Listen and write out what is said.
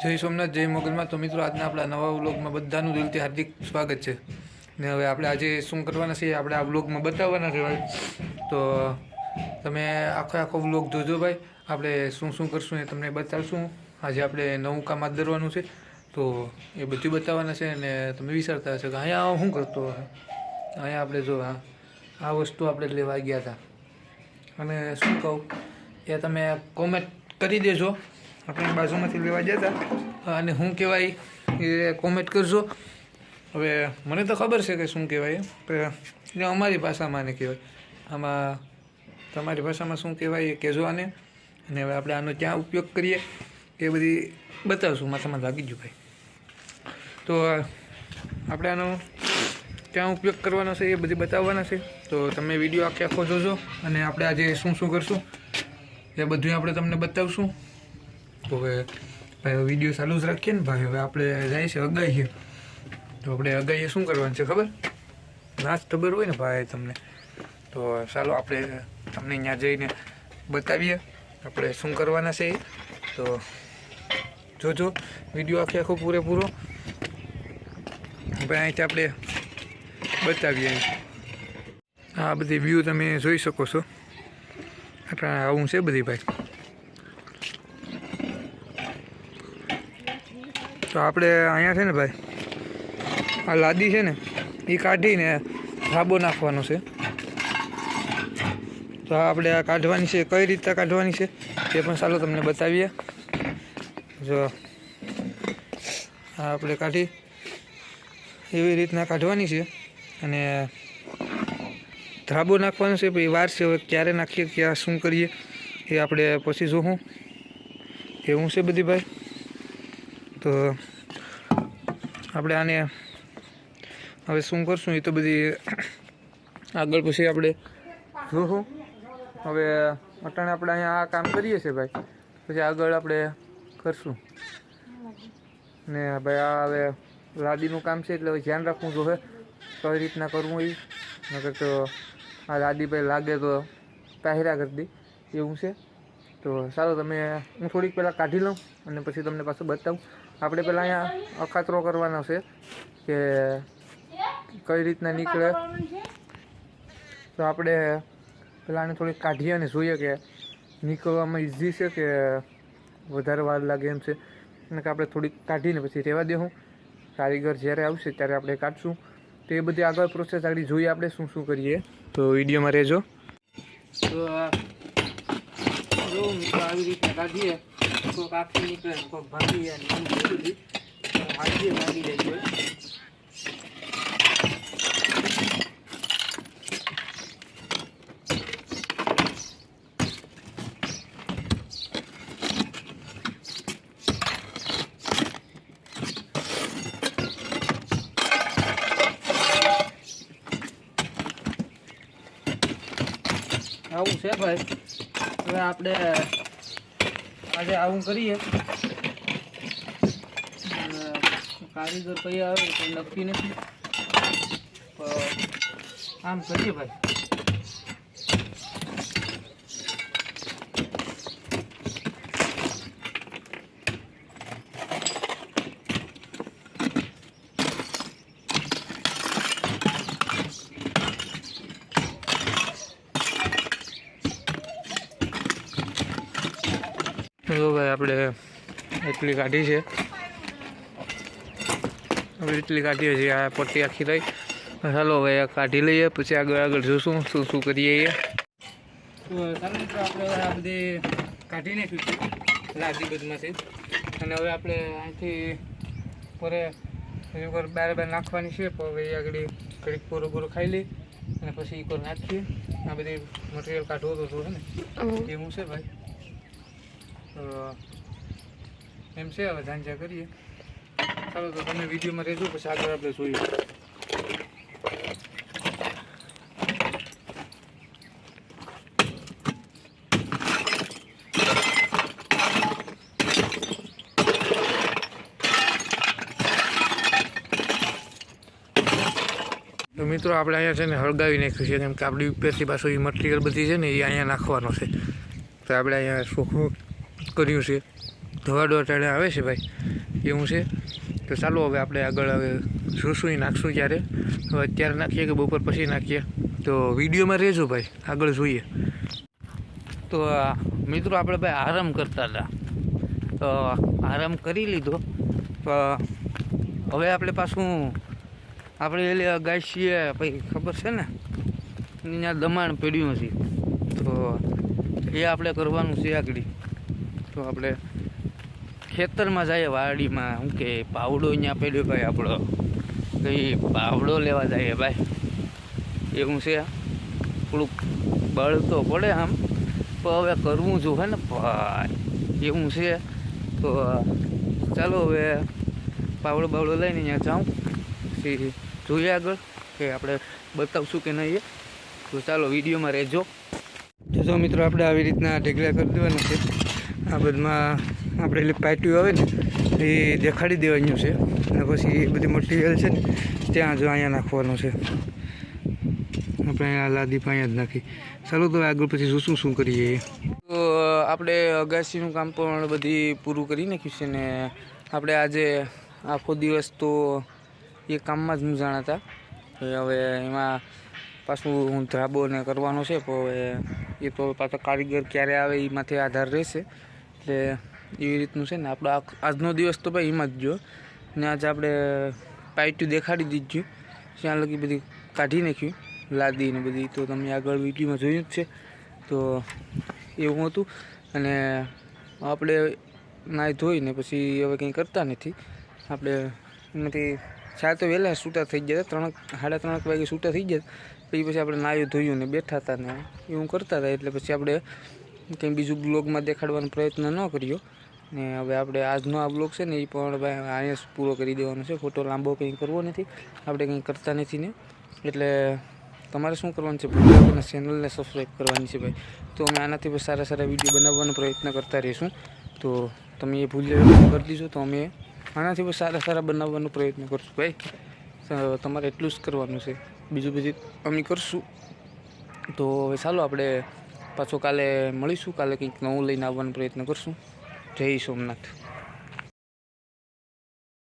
જય સોમનાથ, જય મોગલમાં. તો મિત્રો, આજના આપણા નવા વ્લોગમાં બધાનું દિલથી હાર્દિક સ્વાગત છે. ને હવે આપણે આજે શું કરવાના છે આપણે આ વ્લોગમાં બતાવવાના છે ભાઈ. તો તમે આખો આખો વ્લોગ જોજો ભાઈ. આપણે શું શું કરશું એ તમને બતાવશું. આજે આપણે નવું કામ હાથ ધરવાનું છે. તો એ બધું બતાવવાના છે અને તમે વિચારતા હશો કે અહીંયા શું કરતો હશે અહીંયા આપણે જો આ વસ્તુ આપણે લેવા ગયા હતા. અને શું કહું, એ તમે કોમેન્ટ કરી દેજો. આપણે બાજુમાંથી લેવા જતા અને શું કહેવાય, એ કોમેન્ટ કરજો. હવે મને તો ખબર છે કે શું કહેવાય. એ એ અમારી ભાષામાં આને કહેવાય. આમાં તમારી ભાષામાં શું કહેવાય એ કહેજો આને. અને હવે આપણે આનો ક્યાં ઉપયોગ કરીએ એ બધી બતાવશું. માથામાં લાગી ગયું ભાઈ. તો આપણે આનો ક્યાં ઉપયોગ કરવાનો છે એ બધી બતાવવાના છે. તો તમે વીડિયો આખે આખો જોજો અને આપણે આજે શું શું કરશું એ બધું આપણે તમને બતાવશું. તો હવે ભાઈ વીડિયો ચાલુ જ રાખીએ ને ભાઈ. હવે આપણે જાય છે અગાઈએ. તો આપણે અગાઈએ શું કરવાનું છે ખબર? નાચ ખબર હોય ને ભાઈ તમને. તો ચાલો આપણે તમને ત્યાં જઈને બતાવીએ આપણે શું કરવાના છે તો જોજો વીડિયો આખે આખો પૂરેપૂરો. ભાઈ અહીંથી આપણે બતાવીએ આ બધી વ્યૂ તમે જોઈ શકો છો. આટલા આવું છે બધી ભાઈ. તો આપણે અહીંયા છે ને ભાઈ, આ લાદી છે ને, એ કાઢીને ધાબો નાખવાનો છે. તો આપણે આ કાઢવાની છે, કઈ રીતે કાઢવાની છે તે પણ ચાલો તમને બતાવીએ. જો, આ આપણે કાઢી એવી રીતના કાઢવાની છે અને ધાબો નાખવાનો છે, પછી વાર છે, હવે ક્યારે નાખીએ, ક્યાં શું કરીએ, એ આપણે પછી જોવું એવું છે બધી ભાઈ? તો આપણે આને હવે શું કરશું એ તો બધી આગળ પછી આપણે જોશું હવે અટાણે આપણે અહીંયા આ કામ કરીએ છીએ ભાઈ. પછી આગળ આપણે કરશું. ને ભાઈ આ હવે લાદીનું કામ છે એટલે હવે ધ્યાન રાખવું જોઈએ. કઈ રીતના કરવું એ? નકર તો આ લાદી ભાઈ લાગે તો પહેરા કરી એવું છે. તો સારું, તમે હું થોડીક પહેલાં કાઢી લઉં અને પછી તમને પાછું બતાવું. આપણે પહેલાં અહીંયા અખાતરો કરવાનો છે કે કઈ રીતના નીકળે. તો આપણે પહેલાં આને થોડીક કાઢીએ અને જોઈએ કે નીકળવામાં ઇઝી છે કે વધારે વાર લાગે એમ છે. અને કે આપણે થોડીક કાઢીને પછી રહેવા દેવું કારીગર જ્યારે આવશે ત્યારે આપણે કાઢશું. તો એ બધી આગળ પ્રોસેસ આગળ જોઈએ આપણે શું શું કરીએ. તો વિડીયોમાં રહેજો. તો આવી રીતના કાઢીએ. કોઈક આખી નીકળે ને કોઈક ભાગી જાય ને એમ બધી હાથીએ ભાગી જાય છે. આવું છે ભાઈ. હવે આપણે આજે આવું કરીએ. કારીગર કઈ આવે તો નક્કી નથી. આમ કરીએ ભાઈ. જો ભાઈ આપણે એટલી કાઢી છે. હવે એટલી કાઢીએ છીએ આ પટ્ટી આખી રહી ચાલો ભાઈ આ કાઢી લઈએ પછી આગળ આગળ જોશું શું શું કરીએ એ. આપણે હવે આ બધી કાઢી નાખ્યું છે લાદી બધમાંથી અને હવે આપણે અહીંથી પરે ઉપર બાર બાર નાખવાની છે પણ હવે આગળ ઘડીક પૂરો પૂરો ખાઈ લઈ અને પછી એક નાખીએ. આ બધી મટીરિયલ કાઢવો તો હતું ને. એવું છે ભાઈ. એમ છે, હવે ધાંજા કરીએ. ચાલો તો તમે વિડીયોમાં રહેજો, પછી આગળ આપણે જોઈએ. તો મિત્રો, આપણે અહીંયા છે ને હળગાવી નાખ્યું છે, કેમ કે આપણી ઉપરથી પાછું એ મટીરિયલ બધી છે ને એ અહીંયા નાખવાનો છે. તો આપણે અહીંયા ચોખ્ખું કર્યું છે. ધવાડો ટાણે આવે છે ભાઈ. એવું છે. તો ચાલો હવે આપણે આગળ હવે જોશું નાખશું ક્યારે હવે અત્યારે નાખીએ કે બપોર પછી નાખીએ? તો વિડીયોમાં રહેજો ભાઈ. આગળ જોઈએ. તો મિત્રો આપણે ભાઈ આરામ કરતા હતા. તો, આરામ કરી લીધો. હવે આપણે પાછું, આપણે એટલે ગાય છીએ ભાઈ, ખબર છે ને? ત્યાં દમાણ પડ્યું છે તો, એ આપણે કરવાનું છે આગળ. તો આપણે ખેતરમાં જઈએ વાડીમાં. શું કે પાવડો અહીંયા પડ્યો ભાઈ આપણો. કઈ પાવડો લેવા જઈએ ભાઈ. એવું છે. થોડુંક બળ તો પડે આમ. પણ હવે કરવું જોઈએ ને ભાઈ. એવું છે. તો, ચાલો હવે પાવડો બાવડો લઈને અહીંયા જાઉં. પછી જોઈએ આગળ કે આપણે બતાવશું કે નહીં. તો ચાલો વિડીયોમાં રહેજો. તો જો મિત્રો, આપણે આવી રીતના ઢેગલા કરી દેવાના છે. આ બધમાં આપણે પાટિયું આવે ને, એ દેખાડી દેવાનું છે. અને પછી એ બધી મટીરિયલ છે ને, ત્યાં જો અહીંયા નાખવાનું છે. આપણે અહીંયા લાદી અહીંયા જ નાખી. ચાલો તો આગળ પછી શું શું શું કરીએ. તો આપણે અગાસીનું કામ પણ બધી પૂરું કરી નાખ્યું છે ને, આપણે આજે આખો દિવસ તો એ કામમાં જ મૂંઝાણા હતા હવે એમાં પાછું હું ધ્રાબો ને કરવાનો છે તો હવે એ તો પાછો કારીગર ક્યારે આવે એમાંથી આધાર રહેશે. એટલે એવી રીતનું છે ને આપણો આજનો દિવસ તો ભાઈ એમાં જ જો. ને આજે આપણે પાઇટ્યું દેખાડી દીધું. ત્યાં લગી બધી કાઢી નાખ્યું. લાદીને બધી. તો તમે આગળ વિડીયોમાં જોયું જ છે. તો એવું હતું. અને આપણે નાહી ધોઈને પછી હવે કંઈ કરતા નથી. આપણે એમાંથી ચાર તો વહેલા છૂટા થઈ ગયા ત્રણક ત્રણ સાડા ત્રણ વાગે છૂટા થઈ ગયા પછી પછી આપણે નાહ્યું ધોયું ને બેઠા હતા ને એવું કરતા હતા. એટલે પછી આપણે કંઈ બીજું બ્લોગમાં દેખાડવાનો પ્રયત્ન ન કર્યો. ને હવે આપણે આજનો આ બ્લોગ છે ને એ પણ ભાઈ અહીંયા પૂરો કરી દેવાનો છે. ફોટો લાંબો કંઈ કરવો નથી. આપણે કંઈ કરતા નથી ને. એટલે તમારે શું કરવાનું છે ભૂલ ચેનલને સબસ્ક્રાઈબ કરવાની છે ભાઈ. તો અમે આનાથી પણ સારા સારા વીડિયો બનાવવાનો પ્રયત્ન કરતા રહીશું. તો તમે એ ભૂલ કરી દીધો તો અમે આનાથી પણ સારા સારા બનાવવાનો પ્રયત્ન કરશું ભાઈ. તમારે એટલું જ કરવાનું છે. બીજું બીજું અમે કરશું. તો હવે ચાલો આપણે પાછો કાલે મળીશું. કાલે કંઈક નવું લઈને આવવાનો પ્રયત્ન કરશું. જય સોમનાથ.